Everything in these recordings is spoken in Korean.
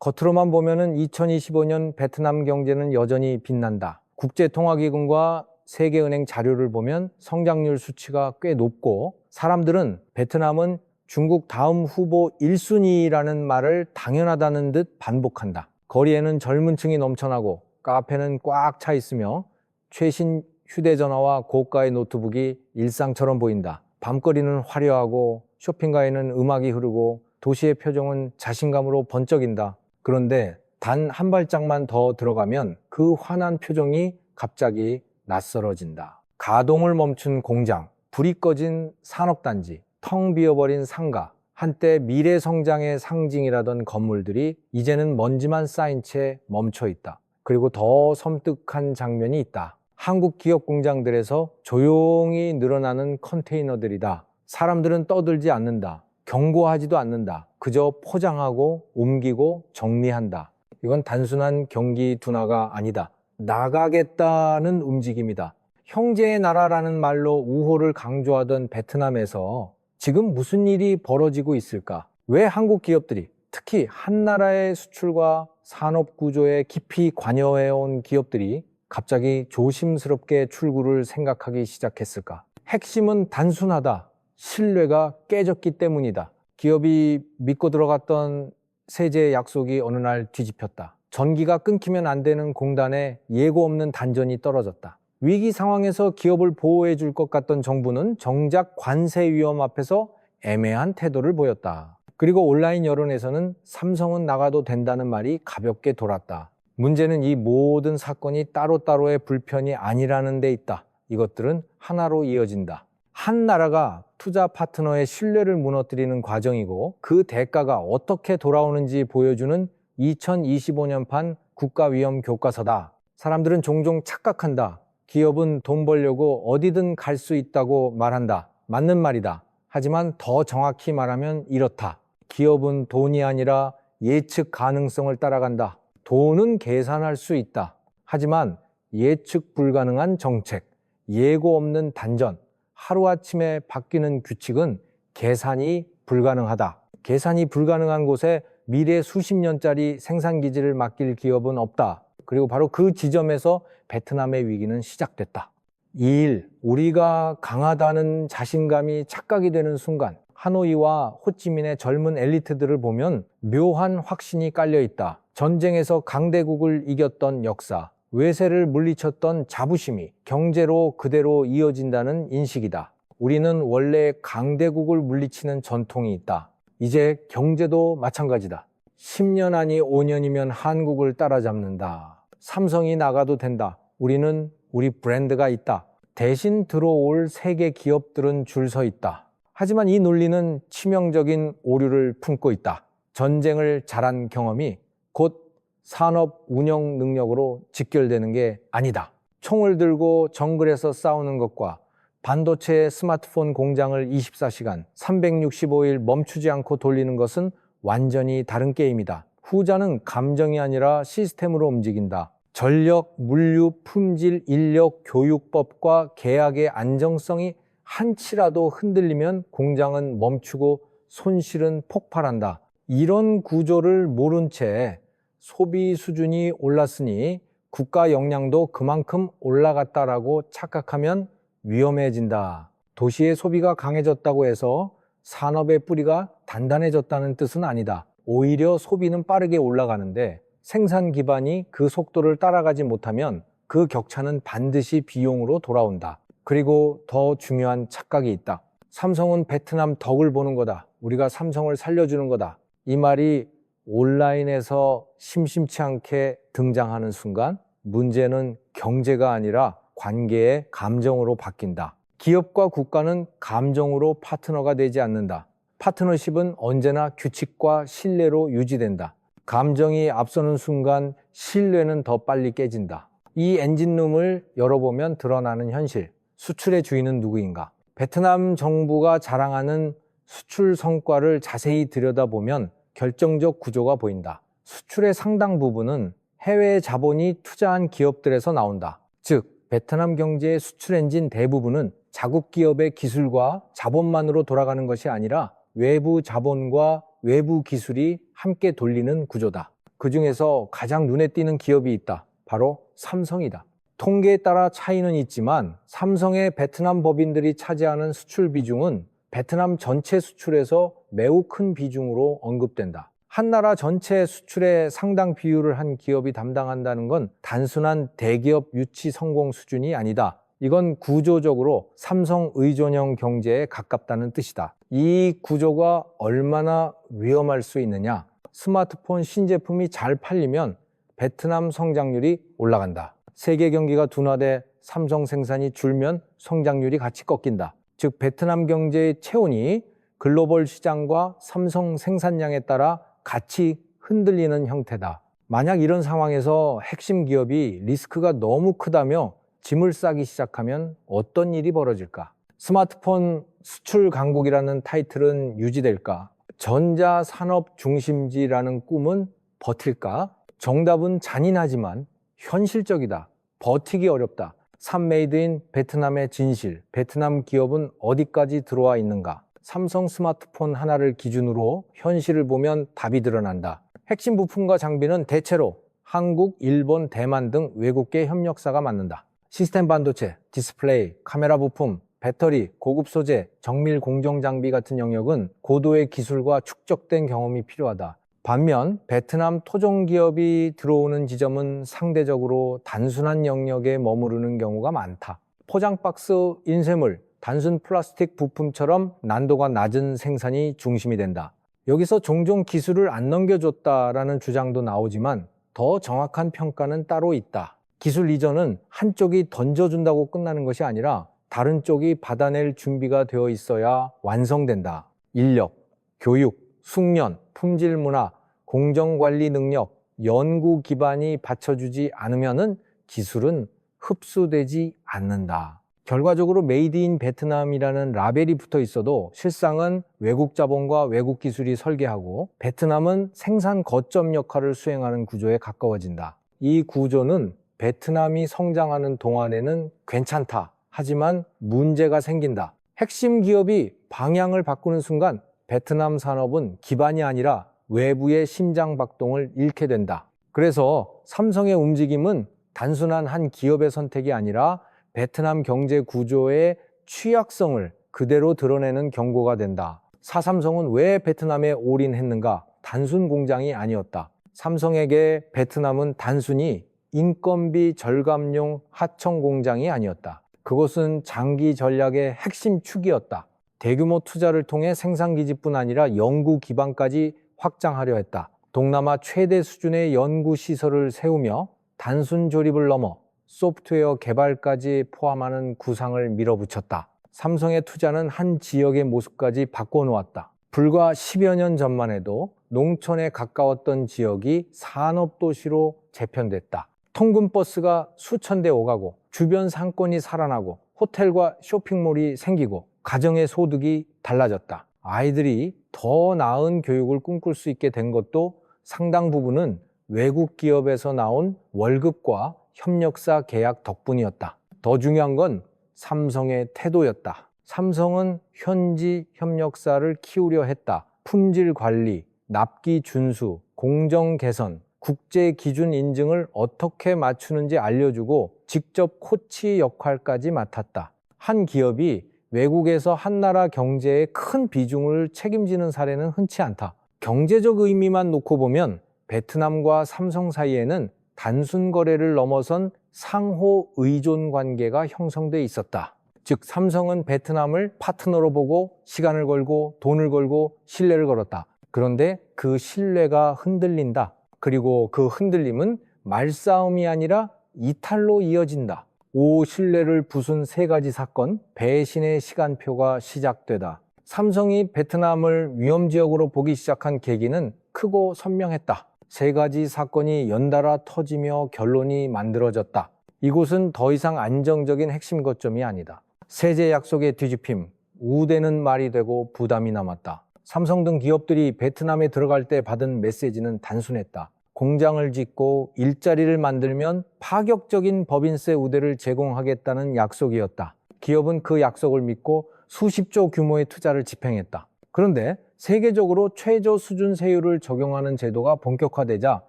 겉으로만 보면은 2025년 베트남 경제는 여전히 빛난다. 국제통화기금과 세계은행 자료를 보면 성장률 수치가 꽤 높고 사람들은 베트남은 중국 다음 후보 1순위라는 말을 당연하다는 듯 반복한다. 거리에는 젊은 층이 넘쳐나고 카페는 꽉 차 있으며 최신 휴대전화와 고가의 노트북이 일상처럼 보인다. 밤거리는 화려하고 쇼핑가에는 음악이 흐르고 도시의 표정은 자신감으로 번쩍인다. 그런데 단 한 발짝만 더 들어가면 그 환한 표정이 갑자기 낯설어진다. 가동을 멈춘 공장, 불이 꺼진 산업단지, 텅 비어버린 상가, 한때 미래 성장의 상징이라던 건물들이 이제는 먼지만 쌓인 채 멈춰 있다. 그리고 더 섬뜩한 장면이 있다. 한국 기업 공장들에서 조용히 늘어나는 컨테이너들이다. 사람들은 떠들지 않는다. 경고하지도 않는다. 그저 포장하고 옮기고 정리한다. 이건 단순한 경기 둔화가 아니다. 나가겠다는 움직임이다. 형제의 나라라는 말로 우호를 강조하던 베트남에서 지금 무슨 일이 벌어지고 있을까? 왜 한국 기업들이 특히 한 나라의 수출과 산업 구조에 깊이 관여해온 기업들이 갑자기 조심스럽게 출구를 생각하기 시작했을까? 핵심은 단순하다. 신뢰가 깨졌기 때문이다. 기업이 믿고 들어갔던 세제 약속이 어느 날 뒤집혔다. 전기가 끊기면 안 되는 공단에 예고 없는 단전이 떨어졌다. 위기 상황에서 기업을 보호해 줄 것 같던 정부는 정작 관세 위험 앞에서 애매한 태도를 보였다. 그리고 온라인 여론에서는 삼성은 나가도 된다는 말이 가볍게 돌았다. 문제는 이 모든 사건이 따로따로의 불편이 아니라는 데 있다. 이것들은 하나로 이어진다. 한 나라가 투자 파트너의 신뢰를 무너뜨리는 과정이고 그 대가가 어떻게 돌아오는지 보여주는 2025년판 국가위험 교과서다. 사람들은 종종 착각한다. 기업은 돈 벌려고 어디든 갈 수 있다고 말한다. 맞는 말이다. 하지만 더 정확히 말하면 이렇다. 기업은 돈이 아니라 예측 가능성을 따라간다. 돈은 계산할 수 있다. 하지만 예측 불가능한 정책, 예고 없는 단전, 하루아침에 바뀌는 규칙은 계산이 불가능하다. 계산이 불가능한 곳에 미래 수십 년짜리 생산 기지를 맡길 기업은 없다. 그리고 바로 그 지점에서 베트남의 위기는 시작됐다. 2일, 우리가 강하다는 자신감이 착각이 되는 순간, 하노이와 호찌민의 젊은 엘리트들을 보면 묘한 확신이 깔려 있다. 전쟁에서 강대국을 이겼던 역사, 외세를 물리쳤던 자부심이 경제로 그대로 이어진다는 인식이다. 우리는 원래 강대국을 물리치는 전통이 있다. 이제 경제도 마찬가지다. 10년 아니 5년이면 한국을 따라잡는다. 삼성이 나가도 된다. 우리는 우리 브랜드가 있다. 대신 들어올 세계 기업들은 줄 서 있다. 하지만 이 논리는 치명적인 오류를 품고 있다. 전쟁을 잘한 경험이 곧 산업 운영 능력으로 직결되는 게 아니다. 총을 들고 정글에서 싸우는 것과 반도체 스마트폰 공장을 24시간 365일 멈추지 않고 돌리는 것은 완전히 다른 게임이다. 후자는 감정이 아니라 시스템으로 움직인다. 전력, 물류, 품질, 인력, 교육법과 계약의 안정성이 한치라도 흔들리면 공장은 멈추고 손실은 폭발한다. 이런 구조를 모른 채 소비 수준이 올랐으니 국가 역량도 그만큼 올라갔다라고 착각하면 위험해진다. 도시의 소비가 강해졌다고 해서 산업의 뿌리가 단단해졌다는 뜻은 아니다. 오히려 소비는 빠르게 올라가는데 생산 기반이 그 속도를 따라가지 못하면 그 격차는 반드시 비용으로 돌아온다. 그리고 더 중요한 착각이 있다. 삼성은 베트남 덕을 보는 거다. 우리가 삼성을 살려주는 거다. 이 말이 온라인에서 심심치 않게 등장하는 순간 문제는 경제가 아니라 관계의 감정으로 바뀐다. 기업과 국가는 감정으로 파트너가 되지 않는다. 파트너십은 언제나 규칙과 신뢰로 유지된다. 감정이 앞서는 순간 신뢰는 더 빨리 깨진다. 이 엔진룸을 열어보면 드러나는 현실. 수출의 주인은 누구인가? 베트남 정부가 자랑하는 수출 성과를 자세히 들여다보면 결정적 구조가 보인다. 수출의 상당 부분은 해외 자본이 투자한 기업들에서 나온다. 즉, 베트남 경제의 수출 엔진 대부분은 자국 기업의 기술과 자본만으로 돌아가는 것이 아니라 외부 자본과 외부 기술이 함께 돌리는 구조다. 그 중에서 가장 눈에 띄는 기업이 있다. 바로 삼성이다. 통계에 따라 차이는 있지만 삼성의 베트남 법인들이 차지하는 수출 비중은 베트남 전체 수출에서 매우 큰 비중으로 언급된다. 한 나라 전체 수출의 상당 비율을 한 기업이 담당한다는 건 단순한 대기업 유치 성공 수준이 아니다. 이건 구조적으로 삼성 의존형 경제에 가깝다는 뜻이다. 이 구조가 얼마나 위험할 수 있느냐? 스마트폰 신제품이 잘 팔리면 베트남 성장률이 올라간다. 세계 경기가 둔화돼 삼성 생산이 줄면 성장률이 같이 꺾인다. 즉 베트남 경제의 체온이 글로벌 시장과 삼성 생산량에 따라 같이 흔들리는 형태다. 만약 이런 상황에서 핵심 기업이 리스크가 너무 크다며 짐을 싸기 시작하면 어떤 일이 벌어질까? 스마트폰 수출 강국이라는 타이틀은 유지될까? 전자 산업 중심지라는 꿈은 버틸까? 정답은 잔인하지만 현실적이다. 버티기 어렵다. 삼메이드인 베트남의 진실, 베트남 기업은 어디까지 들어와 있는가? 삼성 스마트폰 하나를 기준으로 현실을 보면 답이 드러난다. 핵심 부품과 장비는 대체로 한국, 일본, 대만 등 외국계 협력사가 맡는다. 시스템 반도체, 디스플레이, 카메라 부품, 배터리, 고급 소재, 정밀 공정 장비 같은 영역은 고도의 기술과 축적된 경험이 필요하다. 반면 베트남 토종 기업이 들어오는 지점은 상대적으로 단순한 영역에 머무르는 경우가 많다. 포장 박스, 인쇄물, 단순 플라스틱 부품처럼 난도가 낮은 생산이 중심이 된다. 여기서 종종 기술을 안 넘겨줬다라는 주장도 나오지만 더 정확한 평가는 따로 있다. 기술 이전은 한쪽이 던져준다고 끝나는 것이 아니라 다른 쪽이 받아낼 준비가 되어 있어야 완성된다. 인력, 교육, 숙련, 품질 문화, 공정관리 능력, 연구 기반이 받쳐주지 않으면은 기술은 흡수되지 않는다. 결과적으로 메이드 인 베트남이라는 라벨이 붙어 있어도 실상은 외국 자본과 외국 기술이 설계하고 베트남은 생산 거점 역할을 수행하는 구조에 가까워진다. 이 구조는 베트남이 성장하는 동안에는 괜찮다. 하지만 문제가 생긴다. 핵심 기업이 방향을 바꾸는 순간 베트남 산업은 기반이 아니라 외부의 심장 박동을 잃게 된다. 그래서 삼성의 움직임은 단순한 한 기업의 선택이 아니라 베트남 경제 구조의 취약성을 그대로 드러내는 경고가 된다. 사삼성은 왜 베트남에 올인했는가? 단순 공장이 아니었다. 삼성에게 베트남은 단순히 인건비 절감용 하청 공장이 아니었다. 그것은 장기 전략의 핵심 축이었다. 대규모 투자를 통해 생산 기지뿐 아니라 연구 기반까지 확장하려 했다. 동남아 최대 수준의 연구 시설을 세우며 단순 조립을 넘어 소프트웨어 개발까지 포함하는 구상을 밀어붙였다. 삼성의 투자는 한 지역의 모습까지 바꿔놓았다. 불과 10여 년 전만 해도 농촌에 가까웠던 지역이 산업도시로 재편됐다. 통근버스가 수천 대 오가고 주변 상권이 살아나고 호텔과 쇼핑몰이 생기고 가정의 소득이 달라졌다. 아이들이 더 나은 교육을 꿈꿀 수 있게 된 것도 상당 부분은 외국 기업에서 나온 월급과 협력사 계약 덕분이었다. 더 중요한 건 삼성의 태도였다. 삼성은 현지 협력사를 키우려 했다. 품질 관리, 납기 준수, 공정 개선, 국제 기준 인증을 어떻게 맞추는지 알려주고 직접 코치 역할까지 맡았다. 한 기업이 외국에서 한 나라 경제에 큰 비중을 책임지는 사례는 흔치 않다. 경제적 의미만 놓고 보면 베트남과 삼성 사이에는 단순 거래를 넘어선 상호 의존 관계가 형성돼 있었다. 즉, 삼성은 베트남을 파트너로 보고 시간을 걸고 돈을 걸고 신뢰를 걸었다. 그런데 그 신뢰가 흔들린다. 그리고 그 흔들림은 말싸움이 아니라 이탈로 이어진다. 오 신뢰를 부순 세 가지 사건, 배신의 시간표가 시작되다. 삼성이 베트남을 위험 지역으로 보기 시작한 계기는 크고 선명했다. 세 가지 사건이 연달아 터지며 결론이 만들어졌다. 이곳은 더 이상 안정적인 핵심 거점이 아니다. 세제 약속의 뒤집힘, 우대는 말이 되고 부담이 남았다. 삼성 등 기업들이 베트남에 들어갈 때 받은 메시지는 단순했다. 공장을 짓고 일자리를 만들면 파격적인 법인세 우대를 제공하겠다는 약속이었다. 기업은 그 약속을 믿고 수십조 규모의 투자를 집행했다. 그런데 세계적으로 최저 수준 세율을 적용하는 제도가 본격화되자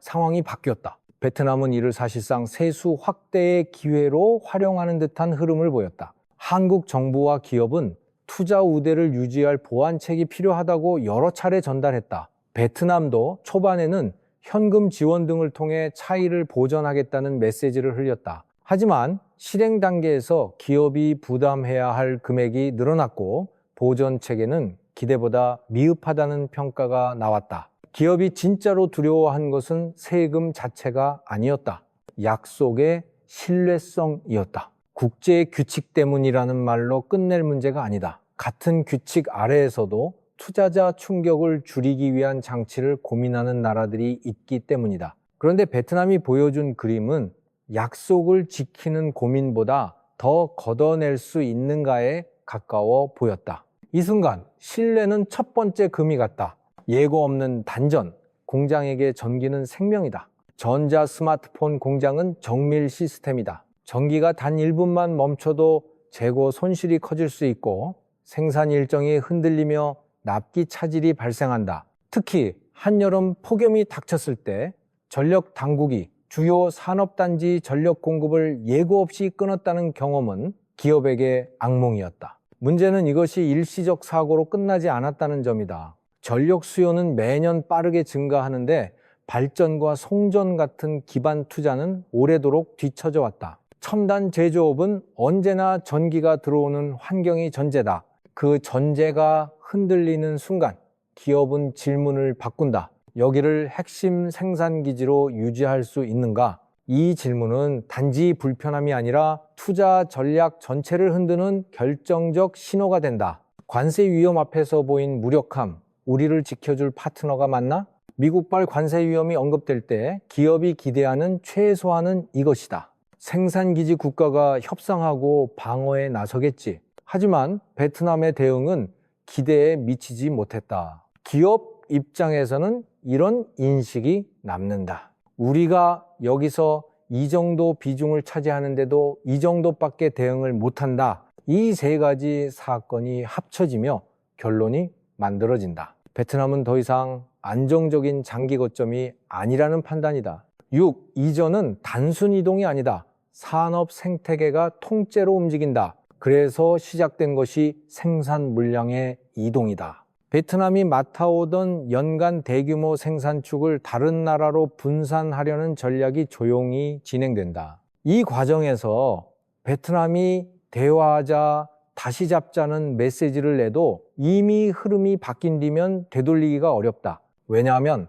상황이 바뀌었다. 베트남은 이를 사실상 세수 확대의 기회로 활용하는 듯한 흐름을 보였다. 한국 정부와 기업은 투자 우대를 유지할 보완책이 필요하다고 여러 차례 전달했다. 베트남도 초반에는 현금 지원 등을 통해 차이를 보전하겠다는 메시지를 흘렸다. 하지만 실행 단계에서 기업이 부담해야 할 금액이 늘어났고 보전 체계는 기대보다 미흡하다는 평가가 나왔다. 기업이 진짜로 두려워한 것은 세금 자체가 아니었다. 약속의 신뢰성이었다. 국제 규칙 때문이라는 말로 끝낼 문제가 아니다. 같은 규칙 아래에서도 투자자 충격을 줄이기 위한 장치를 고민하는 나라들이 있기 때문이다. 그런데 베트남이 보여준 그림은 약속을 지키는 고민보다 더 걷어낼 수 있는가에 가까워 보였다. 이 순간 신뢰는 첫 번째 금이 같다. 예고 없는 단전, 공장에게 전기는 생명이다. 전자 스마트폰 공장은 정밀 시스템이다. 전기가 단 1분만 멈춰도 재고 손실이 커질 수 있고 생산 일정이 흔들리며 납기 차질이 발생한다. 특히 한여름 폭염이 닥쳤을 때 전력 당국이 주요 산업단지 전력 공급을 예고 없이 끊었다는 경험은 기업에게 악몽이었다. 문제는 이것이 일시적 사고로 끝나지 않았다는 점이다. 전력 수요는 매년 빠르게 증가하는데 발전과 송전 같은 기반 투자는 오래도록 뒤처져 왔다. 첨단 제조업은 언제나 전기가 들어오는 환경이 전제다. 그 전제가 흔들리는 순간 기업은 질문을 바꾼다. 여기를 핵심 생산 기지로 유지할 수 있는가? 이 질문은 단지 불편함이 아니라 투자 전략 전체를 흔드는 결정적 신호가 된다. 관세 위험 앞에서 보인 무력함, 우리를 지켜줄 파트너가 맞나? 미국발 관세 위험이 언급될 때 기업이 기대하는 최소한은 이것이다. 생산기지 국가가 협상하고 방어에 나서겠지. 하지만 베트남의 대응은 기대에 미치지 못했다. 기업 입장에서는 이런 인식이 남는다. 우리가 여기서 이 정도 비중을 차지하는데도 이 정도밖에 대응을 못한다. 이 세 가지 사건이 합쳐지며 결론이 만들어진다. 베트남은 더 이상 안정적인 장기 거점이 아니라는 판단이다. 6. 이전은 단순 이동이 아니다. 산업 생태계가 통째로 움직인다. 그래서 시작된 것이 생산 물량의 이동이다. 베트남이 맡아오던 연간 대규모 생산축을 다른 나라로 분산하려는 전략이 조용히 진행된다. 이 과정에서 베트남이 대화하자 다시 잡자는 메시지를 내도 이미 흐름이 바뀐 뒤면 되돌리기가 어렵다. 왜냐하면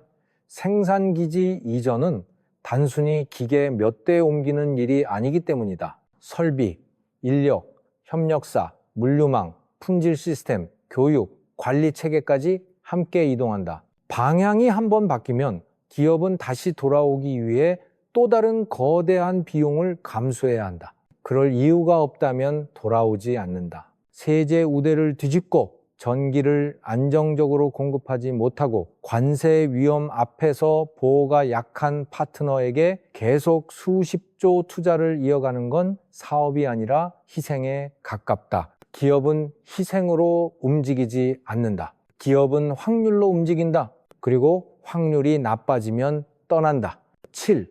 생산기지 이전은 단순히 기계 몇 대 옮기는 일이 아니기 때문이다. 설비, 인력, 협력사, 물류망, 품질 시스템, 교육, 관리 체계까지 함께 이동한다. 방향이 한번 바뀌면 기업은 다시 돌아오기 위해 또 다른 거대한 비용을 감수해야 한다. 그럴 이유가 없다면 돌아오지 않는다. 세제 우대를 뒤집고 전기를 안정적으로 공급하지 못하고 관세 위험 앞에서 보호가 약한 파트너에게 계속 수십조 투자를 이어가는 건 사업이 아니라 희생에 가깝다. 기업은 희생으로 움직이지 않는다. 기업은 확률로 움직인다. 그리고 확률이 나빠지면 떠난다. 7.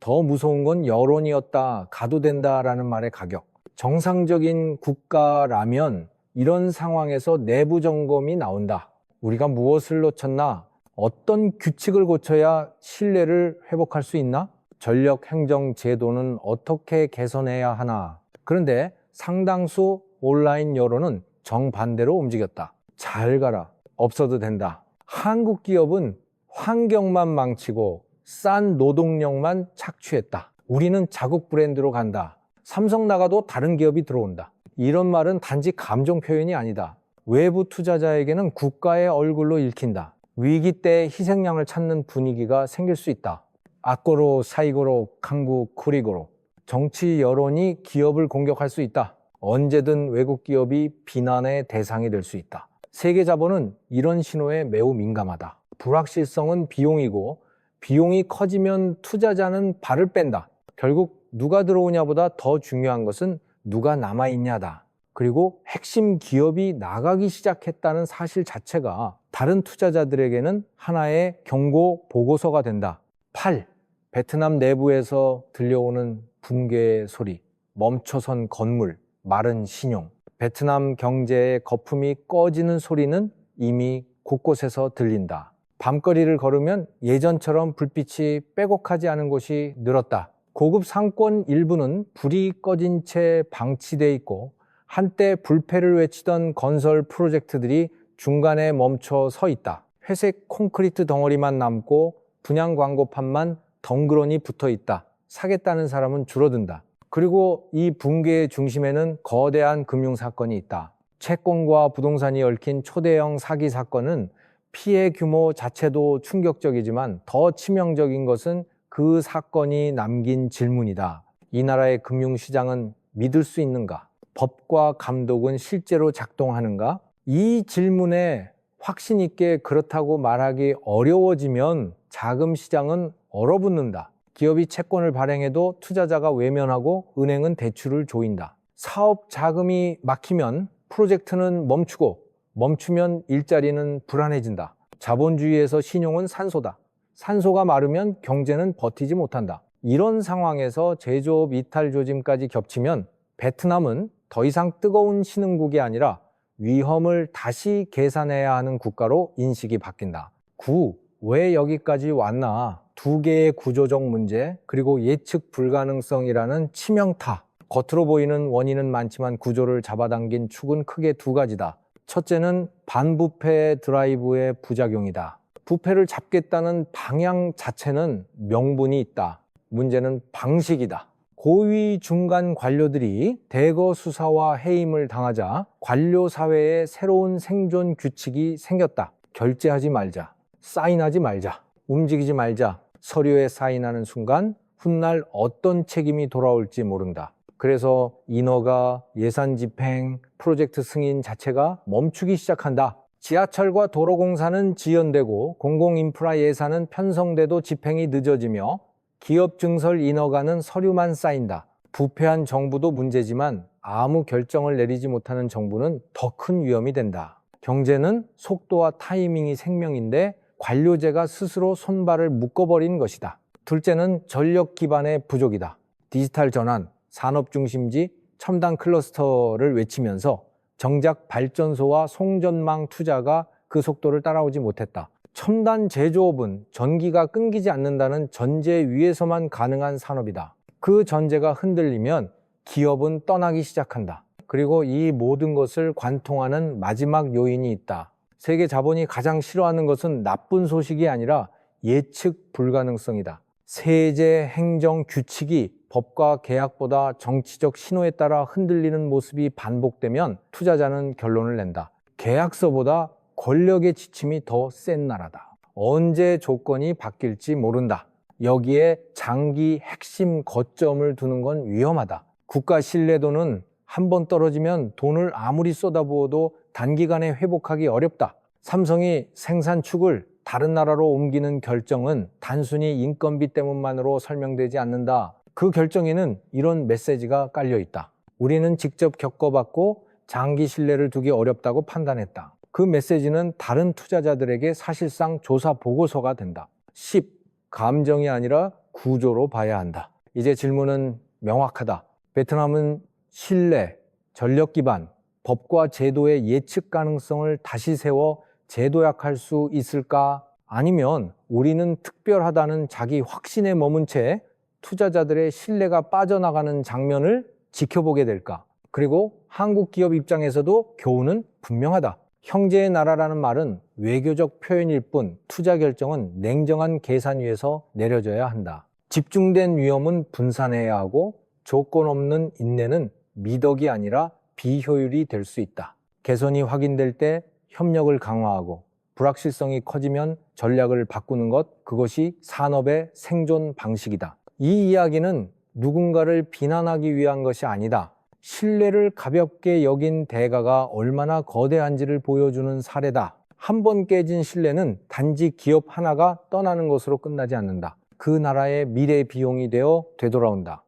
더 무서운 건 여론이었다. 가도 된다라는 말의 가격. 정상적인 국가라면 이런 상황에서 내부 점검이 나온다. 우리가 무엇을 놓쳤나? 어떤 규칙을 고쳐야 신뢰를 회복할 수 있나? 전력 행정 제도는 어떻게 개선해야 하나? 그런데 상당수 온라인 여론은 정반대로 움직였다. 잘 가라. 없어도 된다. 한국 기업은 환경만 망치고 싼 노동력만 착취했다. 우리는 자국 브랜드로 간다. 삼성 나가도 다른 기업이 들어온다. 이런 말은 단지 감정 표현이 아니다. 외부 투자자에게는 국가의 얼굴로 읽힌다. 위기 때 희생양을 찾는 분위기가 생길 수 있다. 악고로, 사이고로, 강구, 쿠리고로. 정치 여론이 기업을 공격할 수 있다. 언제든 외국 기업이 비난의 대상이 될 수 있다. 세계 자본은 이런 신호에 매우 민감하다. 불확실성은 비용이고 비용이 커지면 투자자는 발을 뺀다. 결국 누가 들어오냐보다 더 중요한 것은 누가 남아있냐다. 그리고 핵심 기업이 나가기 시작했다는 사실 자체가 다른 투자자들에게는 하나의 경고 보고서가 된다. 8. 베트남 내부에서 들려오는 붕괴의 소리, 멈춰선 건물, 마른 신용. 베트남 경제의 거품이 꺼지는 소리는 이미 곳곳에서 들린다. 밤거리를 걸으면 예전처럼 불빛이 빼곡하지 않은 곳이 늘었다. 고급 상권 일부는 불이 꺼진 채 방치돼 있고 한때 불패를 외치던 건설 프로젝트들이 중간에 멈춰 서 있다. 회색 콘크리트 덩어리만 남고 분양 광고판만 덩그러니 붙어 있다. 사겠다는 사람은 줄어든다. 그리고 이 붕괴의 중심에는 거대한 금융 사건이 있다. 채권과 부동산이 얽힌 초대형 사기 사건은 피해 규모 자체도 충격적이지만 더 치명적인 것은 그 사건이 남긴 질문이다. 이 나라의 금융시장은 믿을 수 있는가? 법과 감독은 실제로 작동하는가? 이 질문에 확신 있게 그렇다고 말하기 어려워지면 자금 시장은 얼어붙는다. 기업이 채권을 발행해도 투자자가 외면하고 은행은 대출을 조인다. 사업 자금이 막히면 프로젝트는 멈추고 멈추면 일자리는 불안해진다. 자본주의에서 신용은 산소다. 산소가 마르면 경제는 버티지 못한다. 이런 상황에서 제조업 이탈 조짐까지 겹치면 베트남은 더 이상 뜨거운 신흥국이 아니라 위험을 다시 계산해야 하는 국가로 인식이 바뀐다. 9. 왜 여기까지 왔나? 두 개의 구조적 문제, 그리고 예측 불가능성이라는 치명타. 겉으로 보이는 원인은 많지만 구조를 잡아당긴 축은 크게 두 가지다. 첫째는 반부패 드라이브의 부작용이다. 부패를 잡겠다는 방향 자체는 명분이 있다. 문제는 방식이다. 고위 중간 관료들이 대거 수사와 해임을 당하자 관료 사회에 새로운 생존 규칙이 생겼다. 결제하지 말자. 사인하지 말자. 움직이지 말자. 서류에 사인하는 순간 훗날 어떤 책임이 돌아올지 모른다. 그래서 인허가, 예산 집행, 프로젝트 승인 자체가 멈추기 시작한다. 지하철과 도로공사는 지연되고 공공인프라 예산은 편성돼도 집행이 늦어지며 기업 증설 인허가는 서류만 쌓인다. 부패한 정부도 문제지만 아무 결정을 내리지 못하는 정부는 더 큰 위험이 된다. 경제는 속도와 타이밍이 생명인데 관료제가 스스로 손발을 묶어버린 것이다. 둘째는 전력 기반의 부족이다. 디지털 전환, 산업 중심지, 첨단 클러스터를 외치면서 정작 발전소와 송전망 투자가 그 속도를 따라오지 못했다. 첨단 제조업은 전기가 끊기지 않는다는 전제 위에서만 가능한 산업이다. 그 전제가 흔들리면 기업은 떠나기 시작한다. 그리고 이 모든 것을 관통하는 마지막 요인이 있다. 세계 자본이 가장 싫어하는 것은 나쁜 소식이 아니라 예측 불가능성이다. 세제 행정 규칙이 법과 계약보다 정치적 신호에 따라 흔들리는 모습이 반복되면 투자자는 결론을 낸다. 계약서보다 권력의 지침이 더 센 나라다. 언제 조건이 바뀔지 모른다. 여기에 장기 핵심 거점을 두는 건 위험하다. 국가 신뢰도는 한 번 떨어지면 돈을 아무리 쏟아부어도 단기간에 회복하기 어렵다. 삼성이 생산축을 다른 나라로 옮기는 결정은 단순히 인건비 때문만으로 설명되지 않는다. 그 결정에는 이런 메시지가 깔려 있다. 우리는 직접 겪어봤고 장기 신뢰를 두기 어렵다고 판단했다. 그 메시지는 다른 투자자들에게 사실상 조사 보고서가 된다. 10. 감정이 아니라 구조로 봐야 한다. 이제 질문은 명확하다. 베트남은 신뢰, 전력 기반, 법과 제도의 예측 가능성을 다시 세워 재도약할 수 있을까? 아니면 우리는 특별하다는 자기 확신에 머문 채 투자자들의 신뢰가 빠져나가는 장면을 지켜보게 될까? 그리고 한국 기업 입장에서도 교훈은 분명하다. 형제의 나라라는 말은 외교적 표현일 뿐 투자 결정은 냉정한 계산 위에서 내려져야 한다. 집중된 위험은 분산해야 하고 조건 없는 인내는 미덕이 아니라 비효율이 될 수 있다. 개선이 확인될 때 협력을 강화하고 불확실성이 커지면 전략을 바꾸는 것, 그것이 산업의 생존 방식이다. 이 이야기는 누군가를 비난하기 위한 것이 아니다. 신뢰를 가볍게 여긴 대가가 얼마나 거대한지를 보여주는 사례다. 한 번 깨진 신뢰는 단지 기업 하나가 떠나는 것으로 끝나지 않는다. 그 나라의 미래 비용이 되어 되돌아온다.